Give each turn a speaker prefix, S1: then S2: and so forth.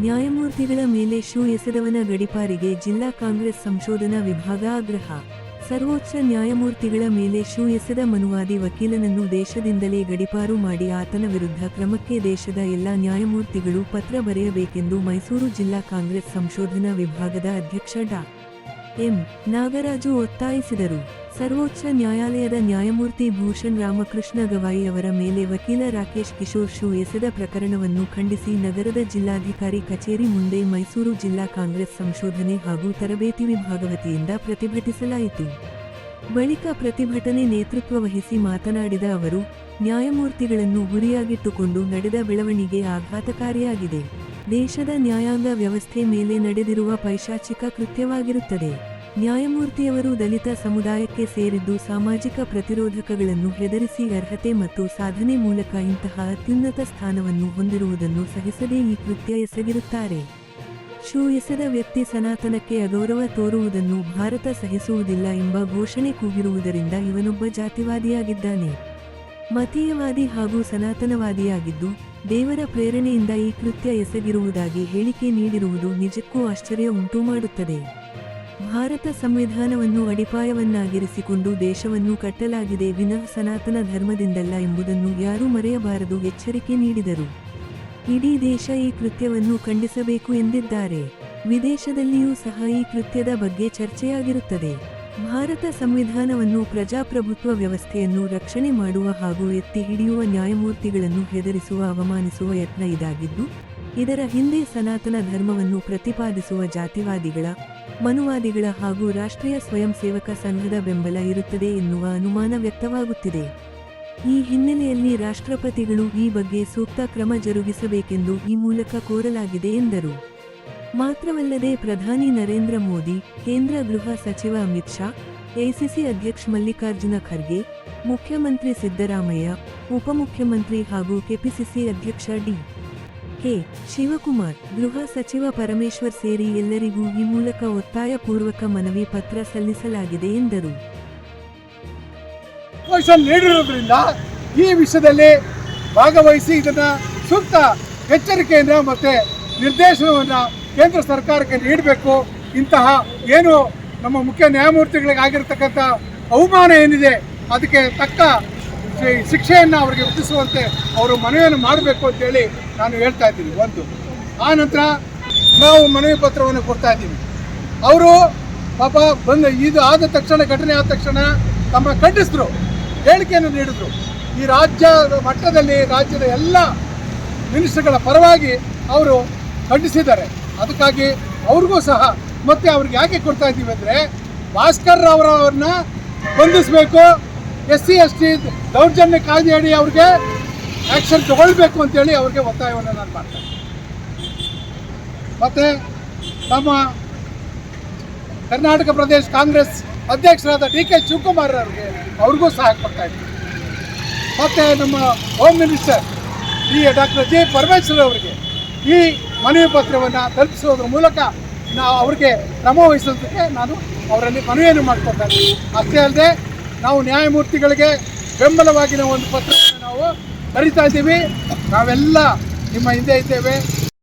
S1: ನ್ಯಾಯಮೂರ್ತಿಗಳ ಮೇಲೆ ಶೂ ಎಸೆದವನ ಗಡಿಪಾರಿಗೆ ಜಿಲ್ಲಾ ಕಾಂಗ್ರೆಸ್ ಸಂಶೋಧನಾ ವಿಭಾಗ ಆಗ್ರಹ. ಸರ್ವೋಚ್ಚ ನ್ಯಾಯಮೂರ್ತಿಗಳ ಮೇಲೆ ಶೂ ಎಸೆದ ಮನುವಾದಿ ವಕೀಲನನ್ನು ದೇಶದಿಂದಲೇ ಗಡಿಪಾರು ಮಾಡಿ ಆತನ ವಿರುದ್ಧ ಕ್ರಮಕ್ಕೆ ದೇಶದ ಎಲ್ಲ ನ್ಯಾಯಮೂರ್ತಿಗಳು ಪತ್ರ ಬರೆಯಬೇಕೆಂದು ಮೈಸೂರು ಜಿಲ್ಲಾ ಕಾಂಗ್ರೆಸ್ ಸಂಶೋಧನಾ ವಿಭಾಗದ ಅಧ್ಯಕ್ಷ ಡಾ. ಎಂ. ನಾಗರಾಜು ಒತ್ತಾಯಿಸಿದರು. ಸರ್ವೋಚ್ಚ ನ್ಯಾಯಾಲಯದ ನ್ಯಾಯಮೂರ್ತಿ ಭೂಷಣ್ ರಾಮಕೃಷ್ಣ ಗವಾಯಿ ಅವರ ಮೇಲೆ ವಕೀಲ ರಾಕೇಶ್ ಕಿಶೋರ್ ಶೂ ಎಸೆದ ಪ್ರಕರಣವನ್ನು ಖಂಡಿಸಿ ನಗರದ ಜಿಲ್ಲಾಧಿಕಾರಿ ಕಚೇರಿ ಮುಂದೆ ಮೈಸೂರು ಜಿಲ್ಲಾ ಕಾಂಗ್ರೆಸ್ ಸಂಶೋಧನೆ ಹಾಗೂ ತರಬೇತಿ ವಿಭಾಗ ವತಿಯಿಂದ ಪ್ರತಿಭಟಿಸಲಾಯಿತು. ಬಳಿಕ ಪ್ರತಿಭಟನೆ ನೇತೃತ್ವ ವಹಿಸಿ ಮಾತನಾಡಿದ ಅವರು, ನ್ಯಾಯಮೂರ್ತಿಗಳನ್ನು ಗುರಿಯಾಗಿಟ್ಟುಕೊಂಡು ನಡೆದ ಬೆಳವಣಿಗೆ ಆಘಾತಕಾರಿಯಾಗಿದೆ. ದೇಶದ ನ್ಯಾಯಾಂಗ ವ್ಯವಸ್ಥೆ ಮೇಲೆ ನಡೆದಿರುವ ಪೈಶಾಚಿಕ ಕೃತ್ಯವಾಗಿರುತ್ತದೆ. ನ್ಯಾಯಮೂರ್ತಿಯವರು ದಲಿತ ಸಮುದಾಯಕ್ಕೆ ಸೇರಿದ್ದು ಸಾಮಾಜಿಕ ಪ್ರತಿರೋಧಕಗಳನ್ನು ಹೆದರಿಸಿ ಅರ್ಹತೆ ಮತ್ತು ಸಾಧನೆ ಮೂಲಕ ಇಂತಹ ಅತ್ಯುನ್ನತ ಸ್ಥಾನವನ್ನು ಹೊಂದಿರುವುದನ್ನು ಸಹಿಸದೇ ಈ ಕೃತ್ಯ ಎಸಗಿರುತ್ತಾರೆ. ಶೂ ಎಸೆದ ವ್ಯಕ್ತಿ ಸನಾತನಕ್ಕೆ ಅಗೌರವ ತೋರುವುದನ್ನು ಭಾರತ ಸಹಿಸುವುದಿಲ್ಲ ಎಂಬ ಘೋಷಣೆ ಕೂಗಿರುವುದರಿಂದ ಇವನೊಬ್ಬ ಜಾತಿವಾದಿಯಾಗಿದ್ದಾನೆ. ಮತೀಯವಾದಿ ಹಾಗೂ ಸನಾತನವಾದಿಯಾಗಿದ್ದು ದೇವರ ಪ್ರೇರಣೆಯಿಂದ ಈ ಕೃತ್ಯ ಎಸಗಿರುವುದಾಗಿ ಹೇಳಿಕೆ ನೀಡಿರುವುದು ನಿಜಕ್ಕೂ ಆಶ್ಚರ್ಯ ಉಂಟು ಮಾಡುತ್ತದೆ. ಭಾರತ ಸಂವಿಧಾನವನ್ನು ಅಡಿಪಾಯವನ್ನಾಗಿರಿಸಿಕೊಂಡು ದೇಶವನ್ನು ಕಟ್ಟಲಾಗಿದೆ ವಿನಃ ಸನಾತನ ಧರ್ಮದಿಂದಲ್ಲ ಎಂಬುದನ್ನು ಯಾರೂ ಮರೆಯಬಾರದು ಎಚ್ಚರಿಕೆ ನೀಡಿದರು. ಇಡೀ ದೇಶ ಈ ಕೃತ್ಯವನ್ನು ಖಂಡಿಸಬೇಕು ಎಂದಿದ್ದಾರೆ. ವಿದೇಶದಲ್ಲಿಯೂ ಸಹ ಈ ಕೃತ್ಯದ ಬಗ್ಗೆ ಚರ್ಚೆಯಾಗಿರುತ್ತದೆ. ಭಾರತ ಸಂವಿಧಾನವನ್ನು ಪ್ರಜಾಪ್ರಭುತ್ವ ವ್ಯವಸ್ಥೆಯನ್ನು ರಕ್ಷಣೆ ಮಾಡುವ ಹಾಗೂ ಎತ್ತಿ ಹಿಡಿಯುವ ನ್ಯಾಯಮೂರ್ತಿಗಳನ್ನು ಹೆದರಿಸುವ, ಅವಮಾನಿಸುವ ಯತ್ನ ಇದಾಗಿದ್ದು, ಇದರ ಹಿಂದೆ ಸನಾತನ ಧರ್ಮವನ್ನು ಪ್ರತಿಪಾದಿಸುವ ಜಾತಿವಾದಿಗಳ, ಮನುವಾದಿಗಳ ಹಾಗೂ ರಾಷ್ಟ್ರೀಯ ಸ್ವಯಂ ಸೇವಕ ಸಂಘದ ಬೆಂಬಲ ಇರುತ್ತದೆ ಎನ್ನುವ ಅನುಮಾನ ವ್ಯಕ್ತವಾಗುತ್ತಿದೆ. ಈ ಹಿನ್ನೆಲೆಯಲ್ಲಿ ರಾಷ್ಟ್ರಪತಿಗಳು ಈ ಬಗ್ಗೆ ಸೂಕ್ತ ಕ್ರಮ ಜರುಗಿಸಬೇಕೆಂದು ಈ ಮೂಲಕ ಕೋರಲಾಗಿದೆ ಎಂದರು. ಮಾತ್ರವಲ್ಲದೆ ಪ್ರಧಾನಿ ನರೇಂದ್ರ ಮೋದಿ, ಕೇಂದ್ರ ಗೃಹ ಸಚಿವ ಅಮಿತ್ ಶಾ ಎಐಸಿಸಿ ಅಧ್ಯಕ್ಷ ಮಲ್ಲಿಕಾರ್ಜುನ ಖರ್ಗೆ, ಮುಖ್ಯಮಂತ್ರಿ ಸಿದ್ದರಾಮಯ್ಯ, ಉಪಮುಖ್ಯಮಂತ್ರಿ ಹಾಗೂ ಕೆಪಿಸಿಸಿ ಅಧ್ಯಕ್ಷ ಡಿ. ಕೆ. ಶಿವಕುಮಾರ್, ಗೃಹ ಸಚಿವ ಪರಮೇಶ್ವರ್ ಸೇರಿ ಎಲ್ಲರಿಗೂ ಈ ಮೂಲಕ ಒತ್ತಾಯಪೂರ್ವಕ ಮನವಿ ಪತ್ರ ಸಲ್ಲಿಸಲಾಗಿದೆ ಎಂದರು.
S2: ಈ ವಿಷಯದಲ್ಲಿ ಭಾಗವಹಿಸಿ ಇದನ್ನ ಸೂಕ್ತ ಎಚ್ಚರಿಕೆಯಿಂದ ಮತ್ತೆ ನಿರ್ದೇಶನವನ್ನು ಕೇಂದ್ರ ಸರ್ಕಾರಕ್ಕೆ ನೀಡಬೇಕು. ಇಂತಹ ಏನು ನಮ್ಮ ಮುಖ್ಯ ನ್ಯಾಯಮೂರ್ತಿಗಳಿಗೆ ಆಗಿರ್ತಕ್ಕಂಥ ಅವಮಾನ ಏನಿದೆ, ಅದಕ್ಕೆ ತಕ್ಕ ಶಿಕ್ಷೆಯನ್ನು ಅವರಿಗೆ ವಿಧಿಸುವಂತೆ ಅವರು ಮನವಿಯನ್ನು ಮಾಡಬೇಕು ಅಂತೇಳಿ ನಾನು ಹೇಳ್ತಾ ಇದ್ದೀನಿ. ಒಂದು. ಆ ನಂತರ ನಾವು ಮನವಿ ಪತ್ರವನ್ನು ಕೊಡ್ತಾ ಇದ್ದೀವಿ. ಅವರು ಪಾಪ ಬಂದು ಇದು ಆದ ತಕ್ಷಣ, ಘಟನೆ ಆದ ತಕ್ಷಣ ತಮ್ಮ ಖಂಡಿಸಿದ್ರು ಹೇಳಿಕೆಯನ್ನು ನೀಡಿದ್ರು. ಈ ರಾಜ್ಯದ ಮಟ್ಟದಲ್ಲಿ ರಾಜ್ಯದ ಎಲ್ಲ ಮಿನಿಸ್ಟರ್ಗಳ ಪರವಾಗಿ ಅವರು ಖಂಡಿಸಿದ್ದಾರೆ. ಅದಕ್ಕಾಗಿ ಅವ್ರಿಗೂ ಸಹ ಮತ್ತೆ ಅವ್ರಿಗೆ ಯಾಕೆ ಕೊಡ್ತಾ ಇದ್ದೀವಿ ಅಂದರೆ ಭಾಸ್ಕರ್ ರಾವ್ರವ್ರನ್ನ ಬಂಧಿಸಬೇಕು, ಎಸ್ ಸಿ, ಎಸ್ ಟಿ ದೌರ್ಜನ್ಯ ಕಾಯ್ದೆಯಡಿ ಅವ್ರಿಗೆ ಆ್ಯಕ್ಷನ್ ತಗೊಳ್ಬೇಕು ಅಂತೇಳಿ ಅವ್ರಿಗೆ ಒತ್ತಾಯವನ್ನು ನಾನು ಮಾಡ್ತೇನೆ ಮತ್ತು ನಮ್ಮ ಕರ್ನಾಟಕ ಪ್ರದೇಶ ಕಾಂಗ್ರೆಸ್ ಅಧ್ಯಕ್ಷರಾದ ಡಿ ಕೆ ಶಿವಕುಮಾರ್ ಅವ್ರಿಗೆ ಅವ್ರಿಗೂ ಸಹ ಕೊಡ್ತಾ ಇದ್ದೀವಿ ಮತ್ತು ನಮ್ಮ home minister D doctor G Parameshwar ಅವರಿಗೆ ಈ ಮನವಿ ಪತ್ರವನ್ನು ತಲುಪಿಸೋದ್ರ ಮೂಲಕ ನಾವು ಅವ್ರಿಗೆ ಕ್ರಮ ವಹಿಸೋದಕ್ಕೆ ನಾನು ಅವರಲ್ಲಿ ಮನವಿಯನ್ನು ಇದ್ದೀನಿ. ಅಷ್ಟೇ ಅಲ್ಲದೆ ನಾವು ನ್ಯಾಯಮೂರ್ತಿಗಳಿಗೆ ಬೆಂಬಲವಾಗಿನ ಒಂದು ಪತ್ರವನ್ನು ನಾವು ಬರಿತಾ ಇದ್ದೀವಿ. ನಾವೆಲ್ಲ ನಿಮ್ಮ ಹಿಂದೆ ಇದ್ದೇವೆ.